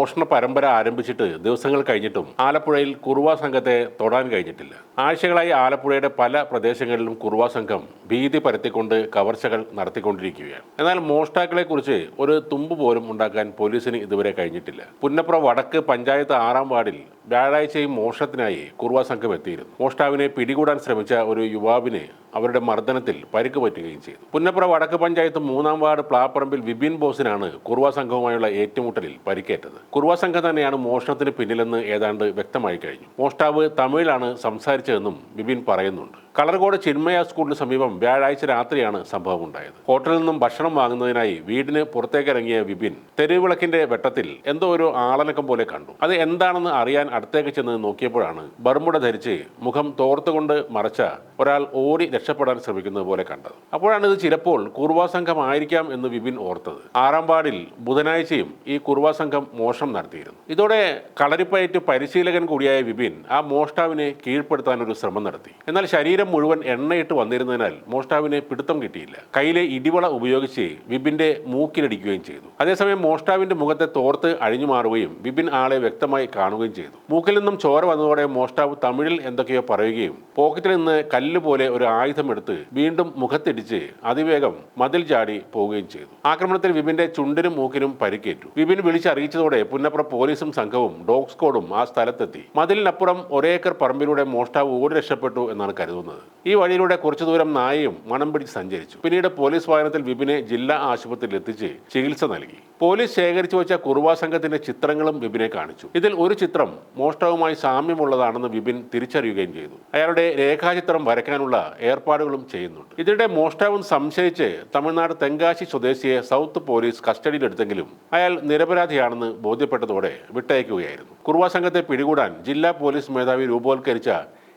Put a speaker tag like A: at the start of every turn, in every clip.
A: മോഷണ പരമ്പര ആരംഭിച്ചിട്ട് ദിവസങ്ങൾ കഴിഞ്ഞിട്ടും ആലപ്പുഴയിൽ കുറുവ സംഘത്തെ തൊടാൻ കഴിഞ്ഞിട്ടില്ല. ആഴ്ചകളായി ആലപ്പുഴയുടെ പല പ്രദേശങ്ങളിലും കുറുവ സംഘം ഭീതി പരത്തിക്കൊണ്ട് കവർച്ചകൾ നടത്തിക്കൊണ്ടിരിക്കുകയാണ്. എന്നാൽ മോഷ്ടാക്കളെ കുറിച്ച് ഒരു തുമ്പ് പോലും ഉണ്ടാക്കാൻ പോലീസിന് ഇതുവരെ കഴിഞ്ഞിട്ടില്ല. പുന്നപ്ര വടക്ക് പഞ്ചായത്ത് ആറാം വാർഡിൽ വ്യാഴാഴ്ചയും മോഷണത്തിനായി കുറുവ സംഘം എത്തിയിരുന്നു. മോഷ്ടാവിനെ പിടികൂടാൻ ശ്രമിച്ച ഒരു യുവാവിന് അവരുടെ മർദ്ദനത്തിൽ പരിക്ക് പറ്റുകയും ചെയ്തു. പുന്നപ്ര വടക്ക് പഞ്ചായത്ത് മൂന്നാം വാർഡ് പ്ലാപ്പറമ്പിൽ വിപിൻ ബോസിനാണ് കുറുവ സംഘവുമായുള്ള ഏറ്റുമുട്ടലിൽ പരിക്കേറ്റത്. കുറുവ സംഘം തന്നെയാണ് മോഷണത്തിന് പിന്നിലെന്ന് ഏതാണ്ട് വ്യക്തമായി കഴിഞ്ഞു. മോഷ്ടാവ് തമിഴിലാണ് സംസാരിച്ചതെന്നും ബിബിൻ പറയുന്നുണ്ട്. കളർകോട് ചിന്മയ സ്കൂളിന് സമീപം വ്യാഴാഴ്ച രാത്രിയാണ് സംഭവം ഉണ്ടായത് ഹോട്ടലിൽ നിന്നും ഭക്ഷണം വാങ്ങുന്നതിനായി വീടിന് പുറത്തേക്കിറങ്ങിയ വിപിൻ തെരുവിളക്കിന്റെ വെട്ടത്തിൽ എന്തോ ഒരു ആളനക്കം പോലെ കണ്ടു. അത് എന്താണെന്ന് അറിയാൻ അടുത്തേക്ക് ചെന്ന് നോക്കിയപ്പോഴാണ് ബർമുട ധരിച്ച് മുഖം തോർത്തുകൊണ്ട് മറച്ച ഒരാൾ ഓടി രക്ഷപ്പെടാൻ ശ്രമിക്കുന്നത് പോലെ കണ്ടത്. അപ്പോഴാണ് ഇത് ചിലപ്പോൾ കുർവാ സംഘമായിരിക്കാം എന്ന് വിപിൻ ഓർത്തത്. ആറാം വാർഡിൽ ബുധനാഴ്ചയും ഈ കുർവാ സംഘം മോഷണം നടത്തിയിരുന്നു. ഇതോടെ കളരിപ്പയറ്റ് പരിശീലകൻ കൂടിയായ വിപിൻ ആ മോഷ്ടാവിനെ കീഴ്പ്പെടുത്താൻ ഒരു ശ്രമം നടത്തി. എന്നാൽ ശരീരം മുഴുവൻ എണ്ണയിട്ട് വന്നിരുന്നതിനാൽ മോഷ്ടാവിന് പിടുത്തം കിട്ടിയില്ല. കയ്യിലെ ഇടിവള ഉപയോഗിച്ച് വിപിന്റെ മൂക്കിലടിക്കുകയും ചെയ്തു. അതേസമയം മോഷ്ടാവിന്റെ മുഖത്തെ തോർത്ത് അഴിഞ്ഞു മാറുകയും വിപിൻ ആളെ വ്യക്തമായി കാണുകയും ചെയ്തു. മൂക്കിൽ നിന്നും ചോര വന്നതോടെ മോഷ്ടാവ് തമിഴിൽ എന്തൊക്കെയോ പറയുകയും പോക്കറ്റിൽ നിന്ന് കല്ല് പോലെ ഒരു ആയുധം എടുത്ത് വീണ്ടും മുഖത്തിടിച്ച് അതിവേഗം മതിൽ ചാടി പോവുകയും ചെയ്തു. ആക്രമണത്തിൽ വിപിന്റെ ചുണ്ടിനും മൂക്കിനും പരിക്കേറ്റു. വിപിൻ വിളിച്ചറിയിച്ചതോടെ പുന്നപ്ര പോലീസും സംഘവും ഡോഗ് സ്ക്വാഡും ആ സ്ഥലത്തെത്തി. മതിലിനപ്പുറം ഒരേക്കർ പറമ്പിലൂടെ മോഷ്ടാവ് ഓടി രക്ഷപ്പെട്ടു എന്നാണ് കരുതുന്നത്. ഈ വഴിയിലൂടെ കുറച്ചു ദൂരം നായയും മണം പിടിച്ച് സഞ്ചരിച്ചു. പിന്നീട് പോലീസ് വാഹനത്തിൽ വിപിനെ ജില്ലാ ആശുപത്രിയിൽ എത്തിച്ച് ചികിത്സ നൽകി. പോലീസ് ശേഖരിച്ചു വെച്ച കുറുവാ സംഘത്തിന്റെ ചിത്രങ്ങളും വിപിനെ കാണിച്ചു. ഇതിൽ ഒരു ചിത്രം മോഷ്ടാവുമായി സാമ്യമുള്ളതാണെന്ന് വിപിൻ തിരിച്ചറിയുകയും ചെയ്തു. അയാളുടെ രേഖാചിത്രം വരയ്ക്കാനുള്ള ഏർപ്പാടുകളും ചെയ്യുന്നുണ്ട്. ഇതിനിടെ മോഷ്ടാവും സംശയിച്ച് തമിഴ്നാട് തെങ്കാശി സ്വദേശിയെ സൗത്ത് പോലീസ് കസ്റ്റഡിയിലെടുത്തെങ്കിലും അയാൾ നിരപരാധിയാണെന്ന് ബോധ്യപ്പെട്ടതോടെ വിട്ടയക്കുകയായിരുന്നു. കുറുവാ സംഘത്തെ പിടികൂടാൻ ജില്ലാ പോലീസ് മേധാവി രൂപവത്കരിച്ച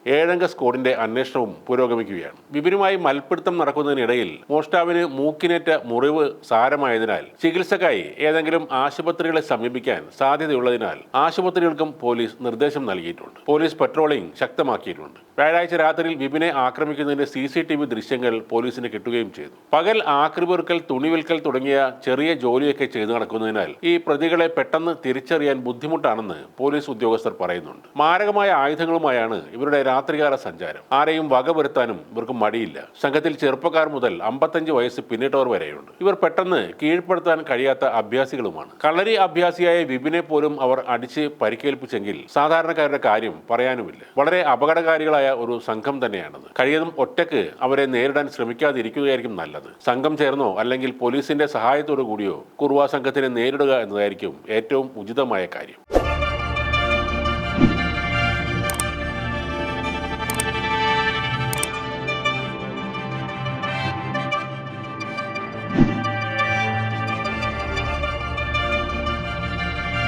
A: ഏഴംഗ സ്ക്വാഡിന്റെ അന്വേഷണവും പുരോഗമിക്കുകയാണ്. വിപിനുമായി മൽപ്പിടുത്തം നടക്കുന്നതിനിടയിൽ മോഷ്ടാവിന് മൂക്കിനേറ്റ മുറിവ് സാരമായതിനാൽ ചികിത്സക്കായി ഏതെങ്കിലും ആശുപത്രികളെ സമീപിക്കാൻ സാധ്യതയുള്ളതിനാൽ ആശുപത്രികൾക്കും പോലീസ് നിർദ്ദേശം നൽകിയിട്ടുണ്ട്. പോലീസ് പട്രോളിംഗ് ശക്തമാക്കിയിട്ടുണ്ട്. വ്യാഴാഴ്ച രാത്രിയിൽ വിപിനെ ആക്രമിക്കുന്നതിന്റെ സി സി ടി വി ദൃശ്യങ്ങൾ പോലീസിന് കിട്ടുകയും ചെയ്തു. പകൽ ആക്രിപൊറുക്കൽ തുണിവിൽക്കൽ തുണി വിൽക്കൽ തുടങ്ങിയ ചെറിയ ജോലിയൊക്കെ ചെയ്തു നടക്കുന്നതിനാൽ ഈ പ്രതികളെ പെട്ടെന്ന് തിരിച്ചറിയാൻ ബുദ്ധിമുട്ടാണെന്ന് പോലീസ് ഉദ്യോഗസ്ഥർ പറയുന്നുണ്ട്. മാരകമായ ആയുധങ്ങളുമായാണ് ഇവരുടെ രാത്രികാല സഞ്ചാരം. ആരെയും വകവരുത്താനും ഇവർക്ക് മടിയില്ല. സംഘത്തിൽ ചെറുപ്പക്കാർ മുതൽ അമ്പത്തഞ്ച് വയസ്സ് പിന്നിട്ടവർ വരെയുണ്ട്. ഇവർ പെട്ടെന്ന് കീഴ്പ്പെടുത്താൻ കഴിയാത്ത അഭ്യാസികളുമാണ്. കളരി അഭ്യാസിയായ വിപിനെ പോലും അവർ അടിച്ച് പരിക്കേൽപ്പിച്ചെങ്കിൽ സാധാരണക്കാരുടെ കാര്യം പറയാനുമില്ല. വളരെ അപകടകാരികളായ ഒരു സംഘം തന്നെയാണത്. കഴിയതും ഒറ്റയ്ക്ക് അവരെ നേരിടാൻ ശ്രമിക്കാതിരിക്കുകയായിരിക്കും നല്ലത്. സംഘം ചേർന്നോ അല്ലെങ്കിൽ പോലീസിന്റെ സഹായത്തോടു കൂടിയോ കുറുവാ സംഘത്തിനെ നേരിടുക എന്നതായിരിക്കും ഏറ്റവും ഉചിതമായ കാര്യം.